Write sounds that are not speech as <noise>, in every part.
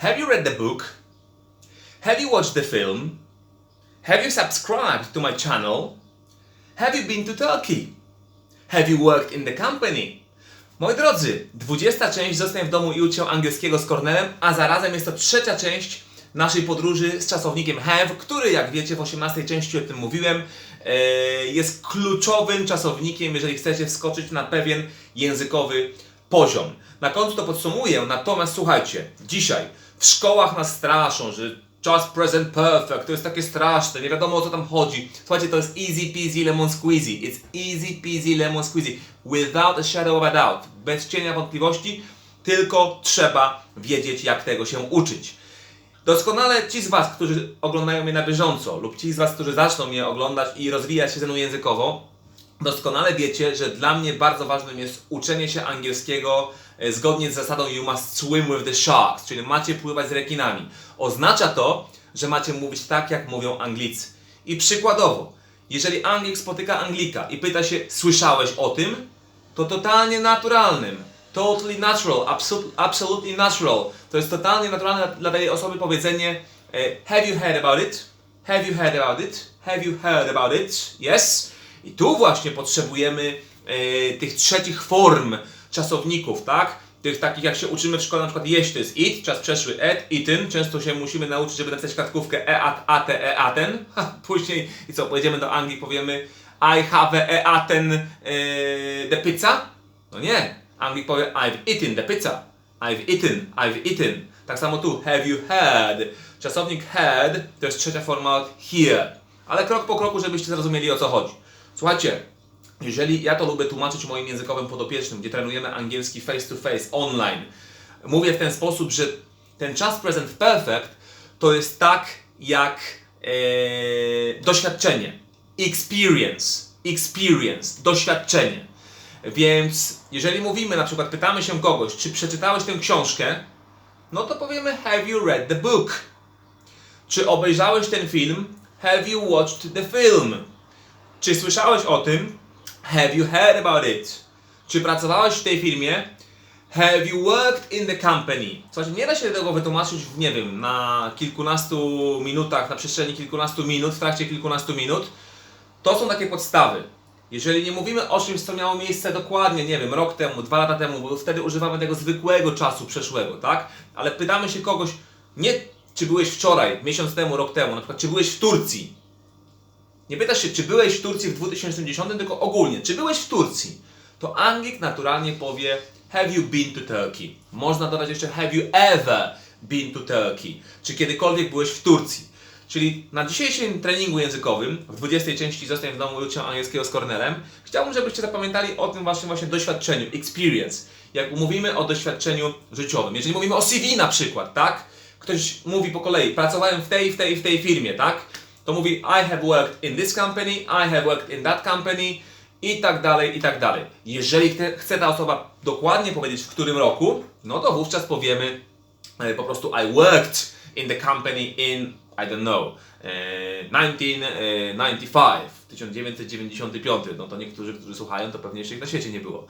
Have you read the book? Have you watched the film? Have you subscribed to my channel? Have you been to Turkey? Have you worked in the company? Moi drodzy, 20 część Zostań w domu i ucz się angielskiego z Cornelem, a zarazem jest to trzecia część naszej podróży z czasownikiem have, który jak wiecie w 18 części o tym mówiłem, e, jest kluczowym czasownikiem, jeżeli chcecie wskoczyć na pewien językowy poziom. Na końcu to podsumuję, natomiast słuchajcie, dzisiaj w szkołach nas straszą, że Just present perfect, to jest takie straszne, nie wiadomo o co tam chodzi. Słuchajcie, to jest easy peasy lemon squeezy. It's easy peasy lemon squeezy. Without a shadow of a doubt. Bez cienia wątpliwości, tylko trzeba wiedzieć, jak tego się uczyć. Doskonale ci z Was, którzy oglądają mnie na bieżąco, lub ci z Was, którzy zaczną mnie oglądać i rozwijać się ze mną językowo, doskonale wiecie, że dla mnie bardzo ważnym jest uczenie się angielskiego zgodnie z zasadą you must swim with the sharks, czyli macie pływać z rekinami. Oznacza to, że macie mówić tak, jak mówią Anglicy. I przykładowo, jeżeli Anglik spotyka Anglika i pyta się, słyszałeś o tym? To totalnie naturalnym. Totally natural, absol- absolutely natural. To jest totalnie naturalne dla- dla tej osoby powiedzenie e, Have you heard about it? Have you heard about it? Have you heard about it? Yes? I tu właśnie potrzebujemy e, tych trzecich form czasowników, tak? Tych takich jak się uczymy w szkole, na przykład jeść to jest eat, czas przeszły et, eaten. Często się musimy nauczyć, żeby napisać kartkówkę e, at, ate, e, aten. <laughs> Później, i co, pojedziemy do Anglii, powiemy I have e, aten e, the pizza? No nie. Anglik powie I've eaten the pizza. I've eaten, I've eaten. Tak samo tu, have you had? Czasownik had to jest trzecia forma od here. Ale krok po kroku, żebyście zrozumieli o co chodzi. Słuchajcie, jeżeli ja to lubię tłumaczyć moim językowym podopiecznym, gdzie trenujemy angielski face to face, online, mówię w ten sposób, że ten czas present perfect to jest tak jak e, doświadczenie. Experience. Experience. Doświadczenie. Więc jeżeli mówimy, na przykład pytamy się kogoś, czy przeczytałeś tę książkę, no to powiemy have you read the book? Czy obejrzałeś ten film? Have you watched the film? Czy słyszałeś o tym? Have you heard about it? Czy pracowałeś w tej firmie? Have you worked in the company? Słuchajcie, nie da się tego wytłumaczyć w, nie wiem, na kilkunastu minutach, na przestrzeni kilkunastu minut, w trakcie kilkunastu minut. To są takie podstawy. Jeżeli nie mówimy o czymś, co miało miejsce dokładnie, nie wiem, rok temu, dwa lata temu, bo wtedy używamy tego zwykłego czasu przeszłego, tak? Ale pytamy się kogoś, nie czy byłeś wczoraj, miesiąc temu, rok temu, na przykład czy byłeś w Turcji. Nie pytasz się, czy byłeś w Turcji w 2010, tylko ogólnie, czy byłeś w Turcji. To Anglik naturalnie powie Have you been to Turkey? Można dodać jeszcze Have you ever been to Turkey? Czy kiedykolwiek byłeś w Turcji? Czyli na dzisiejszym treningu językowym, w 20 części Zostań w domu i ucz się angielskiego z Cornelem, chciałbym, żebyście zapamiętali o tym waszym właśnie doświadczeniu, experience. Jak mówimy o doświadczeniu życiowym. Jeżeli mówimy o CV na przykład, tak? Ktoś mówi po kolei, pracowałem w tej, w tej, w tej firmie, tak? To mówi I have worked in this company, I have worked in that company i tak dalej, i tak dalej. Jeżeli chce, ta osoba dokładnie powiedzieć w którym roku, no to wówczas powiemy e, po prostu I worked in the company in, I don't know, e, 1995, 1995. No to niektórzy, którzy słuchają, to pewnie jeszcze ich na świecie nie było.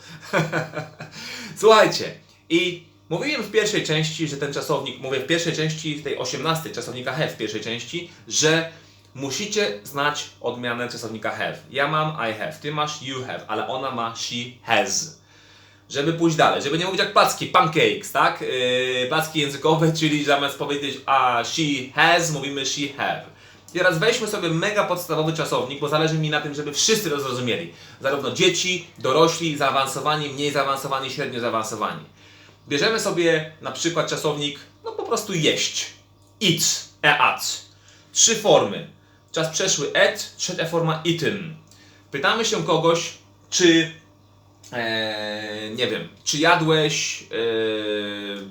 <laughs> Słuchajcie, i mówiłem w pierwszej części, że ten czasownik, mówię w pierwszej części, tej 18 czasownika have w pierwszej części, że musicie znać odmianę czasownika have. Ja mam I have, ty masz you have, ale ona ma she has żeby pójść dalej, żeby nie mówić jak placki, pancakes, tak? Yy, placki językowe, <laughs> czyli zamiast powiedzieć a she has, mówimy she have. Teraz weźmy sobie mega podstawowy czasownik, bo zależy mi na tym, żeby wszyscy to zrozumieli. Zarówno dzieci, dorośli, zaawansowani, mniej zaawansowani, średnio zaawansowani. Bierzemy sobie na przykład czasownik, no po prostu jeść. Eat, eat. Trzy formy. Czas przeszły et, trzecia forma eaten. Pytamy się kogoś, czy Eee, nie wiem, czy jadłeś eee,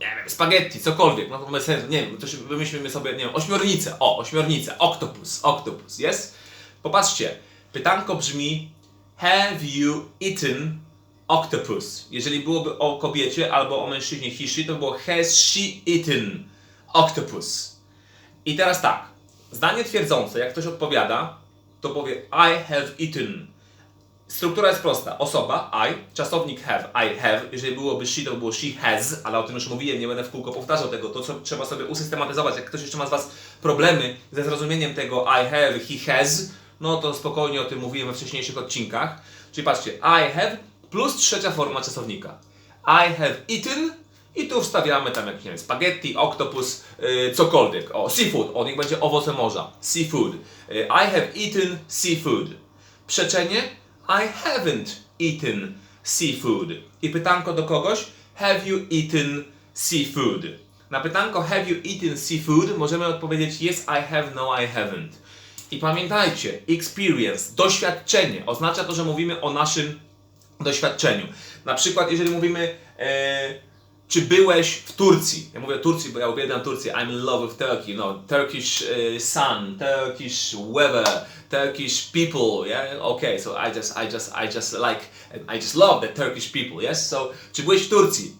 nie wiem, spaghetti, cokolwiek, no to bez sensu, nie wiem, to wymyślimy sobie, nie wiem, ośmiornicę, o, ośmiornicę, octopus, octopus, jest? Popatrzcie, pytanko brzmi Have you eaten octopus? Jeżeli byłoby o kobiecie albo o mężczyźnie he, she, to by było Has she eaten octopus? I teraz tak, zdanie twierdzące, jak ktoś odpowiada, to powie I have eaten Struktura jest prosta. Osoba, I, czasownik have, I have. Jeżeli byłoby she, to by było she has, ale o tym już mówiłem, nie będę w kółko powtarzał tego. To co trzeba sobie usystematyzować. Jak ktoś jeszcze ma z Was problemy ze zrozumieniem tego I have, he has, no to spokojnie o tym mówiłem we wcześniejszych odcinkach. Czyli patrzcie, I have plus trzecia forma czasownika. I have eaten i tu wstawiamy tam jakieś, nie wiem, spaghetti, octopus, yy, cokolwiek. O, seafood, o, niech będzie owoce morza. Seafood. Yy, I have eaten seafood. Przeczenie I haven't eaten seafood. I pytanko do kogoś Have you eaten seafood? Na pytanko Have you eaten seafood możemy odpowiedzieć Yes, I have, no, I haven't. I pamiętajcie, experience, doświadczenie oznacza to, że mówimy o naszym doświadczeniu. Na przykład, jeżeli mówimy, e, czy byłeś w Turcji? Ja mówię Turcji, bo ja uwielbiam Turcję. I'm in love with Turkey. No, Turkish e, sun, Turkish weather, Turkish people. Yeah, okay. So I just, I just, I just like, I just love the Turkish people. Yes. So, czy byłeś w Turcji?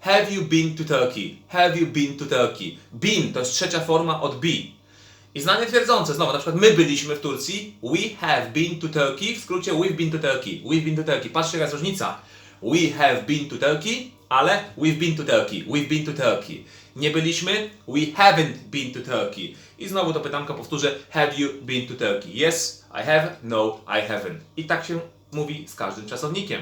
Have you been to Turkey? Have you been to Turkey? Been to jest trzecia forma od be. I zdanie twierdzące, znowu, na przykład my byliśmy w Turcji, we have been to Turkey, w skrócie we've been to Turkey, we've been to Turkey. Patrzcie jaka jest różnica. We have been to Turkey, ale we've been to Turkey, we've been to Turkey. Nie byliśmy, we haven't been to Turkey. I znowu to pytanko powtórzę, have you been to Turkey? Yes, I have, no, I haven't. I tak się mówi z każdym czasownikiem.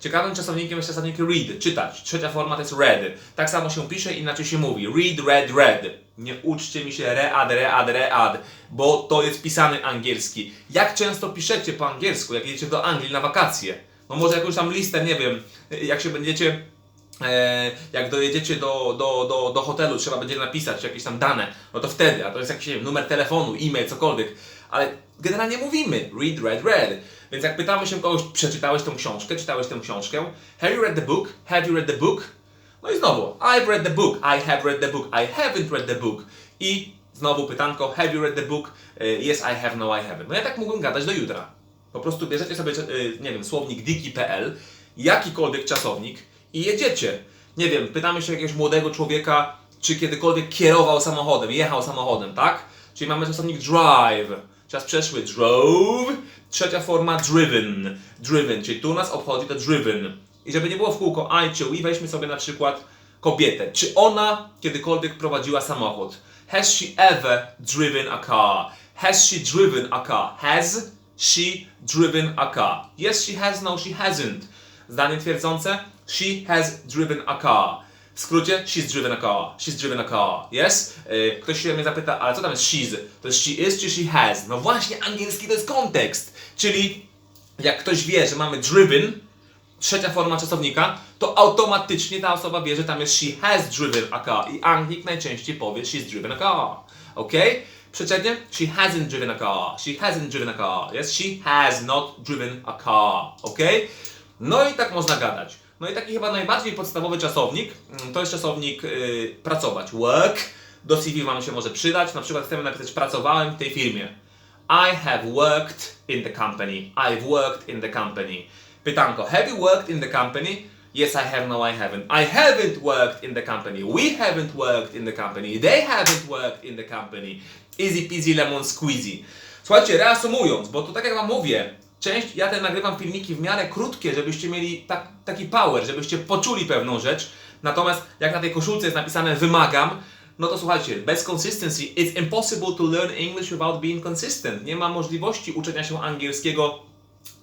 Ciekawym czasownikiem jest czasownik read, czytać. Trzecia forma to jest read. Tak samo się pisze, inaczej się mówi. Read, read, read. Nie uczcie mi się read, read, read, bo to jest pisany angielski. Jak często piszecie po angielsku, jak jedziecie do Anglii na wakacje? No może jakąś tam listę, nie wiem, jak się będziecie jak dojedziecie do, do, do, do hotelu, trzeba będzie napisać jakieś tam dane, no to wtedy, a to jest jakiś nie wiem, numer telefonu, e-mail, cokolwiek, ale generalnie mówimy read, read, read. Więc jak pytamy się kogoś, przeczytałeś tę książkę, czytałeś tę książkę, have you read the book? Have you read the book? No i znowu, I've read the book, I have read the book, I haven't read the book. I znowu pytanko, have you read the book? E, Yes, I have, no, I haven't. No ja tak mógłbym gadać do jutra. Po prostu bierzecie sobie, e, nie wiem, słownik diki.pl, jakikolwiek czasownik, i jedziecie. Nie wiem, pytamy się jakiegoś młodego człowieka, czy kiedykolwiek kierował samochodem, jechał samochodem, tak? Czyli mamy czasownik drive. Czas przeszły drove. Trzecia forma driven. Driven, czyli tu nas obchodzi to driven. I żeby nie było w kółko I czy we, weźmy sobie na przykład kobietę. Czy ona kiedykolwiek prowadziła samochód? Has she ever driven a car? Has she driven a car? Has she driven a car? Yes, she has, no, she hasn't. Zdanie twierdzące? She has driven a car. W skrócie, she's driven a car. She's driven a car. Yes? Yy, Ktoś się mnie zapyta, ale co tam jest she's? To jest she is czy she has? No właśnie, angielski to jest kontekst. Czyli jak ktoś wie, że mamy driven, trzecia forma czasownika, to automatycznie ta osoba wie, że tam jest she has driven a car. I Anglik najczęściej powie she's driven a car. Ok? Przeciętnie, she hasn't driven a car. She hasn't driven a car. Yes? She has not driven a car. Ok? No i tak można gadać. No i taki chyba najbardziej podstawowy czasownik, mm, to jest czasownik yy, pracować. Work. Do CV Wam się może przydać. Na przykład chcemy napisać pracowałem w tej firmie. I have worked in the company. I've worked in the company. Pytanko, have you worked in the company? Yes, I have, no, I haven't. I haven't worked in the company. We haven't worked in the company. They haven't worked in the company. Easy peasy lemon squeezy. Słuchajcie, reasumując, bo to tak jak Wam mówię, część, ja te nagrywam filmiki w miarę krótkie, żebyście mieli tak, taki power, żebyście poczuli pewną rzecz. Natomiast jak na tej koszulce jest napisane wymagam, no to słuchajcie, bez consistency it's impossible to learn English without being consistent. Nie ma możliwości uczenia się angielskiego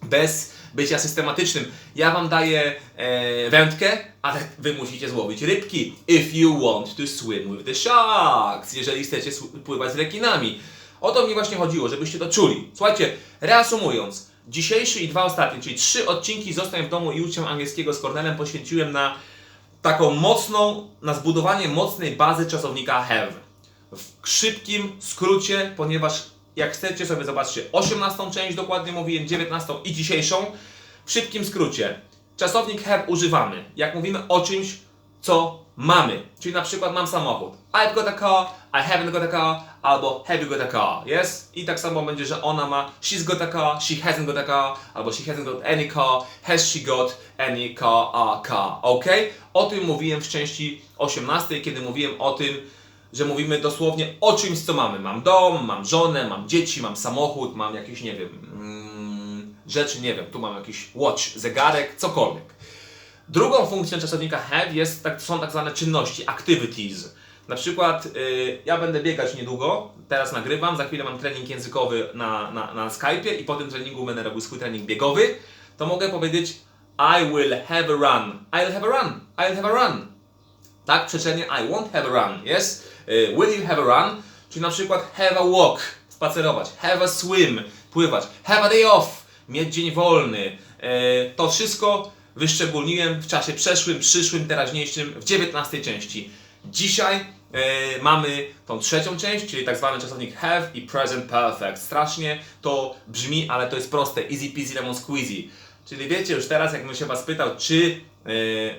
bez bycia systematycznym. Ja wam daję e, wędkę, ale wy musicie złowić rybki. If you want to swim with the sharks. Jeżeli chcecie pływać z rekinami. O to mi właśnie chodziło, żebyście to czuli. Słuchajcie, reasumując, dzisiejszy i dwa ostatnie, czyli trzy odcinki Zostań w domu i ucz angielskiego z Cornelem poświęciłem na taką mocną, na zbudowanie mocnej bazy czasownika have. W szybkim skrócie, ponieważ jak chcecie sobie zobaczcie 18 część dokładnie mówiłem, 19 i dzisiejszą. W szybkim skrócie. Czasownik have używamy. Jak mówimy o czymś, co mamy. Czyli na przykład mam samochód. I've got a car, I haven't got a car, albo have you got a car, yes? I tak samo będzie, że ona ma she's got a car, she hasn't got a car, albo she hasn't got any car, has she got any car, a car, ok? O tym mówiłem w części 18, kiedy mówiłem o tym, że mówimy dosłownie o czymś, co mamy. Mam dom, mam żonę, mam dzieci, mam samochód, mam jakiś, nie wiem, mm, rzeczy, nie wiem, tu mam jakiś watch, zegarek, cokolwiek. Drugą funkcją czasownika have jest, tak, są tak zwane czynności, activities. Na przykład y, ja będę biegać niedługo, teraz nagrywam, za chwilę mam trening językowy na, na, na Skype'ie i po tym treningu będę robił swój trening biegowy, to mogę powiedzieć I will have a run. I'll have a run. I'll have a run. Tak, przeczenie I won't have a run, yes? Y, will you have a run? Czyli na przykład have a walk, spacerować, have a swim, pływać, have a day off, mieć dzień wolny. E, to wszystko wyszczególniłem w czasie przeszłym, przyszłym, teraźniejszym, w 19 części. Dzisiaj e, mamy tą trzecią część, czyli tak zwany czasownik have i present perfect. Strasznie to brzmi, ale to jest proste, easy peasy lemon squeezy. Czyli wiecie już teraz, jakbym się Was pytał, czy e,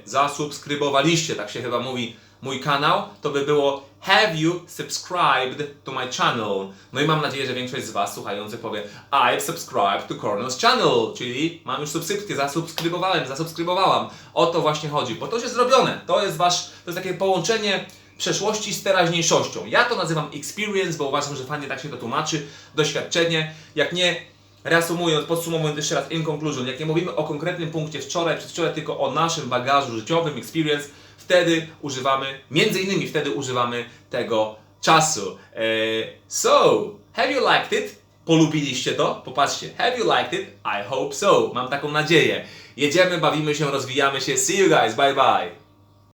zasubskrybowaliście, tak się chyba mówi, mój kanał, to by było Have you subscribed to my channel? No i mam nadzieję, że większość z Was słuchających powie I've subscribed to Cornell's channel, czyli mam już subskrypcję, zasubskrybowałem, zasubskrybowałam. O to właśnie chodzi, bo to jest zrobione. To jest Wasz, to jest takie połączenie przeszłości z teraźniejszością. Ja to nazywam experience, bo uważam, że fajnie tak się to tłumaczy, doświadczenie. Jak nie Reasumując, podsumowując jeszcze raz in conclusion, jak nie mówimy o konkretnym punkcie wczoraj, przedwczoraj, tylko o naszym bagażu życiowym, experience, wtedy używamy, między innymi wtedy używamy tego czasu. Eee, so, have you liked it? Polubiliście to? Popatrzcie. Have you liked it? I hope so. Mam taką nadzieję. Jedziemy, bawimy się, rozwijamy się. See you guys. Bye bye.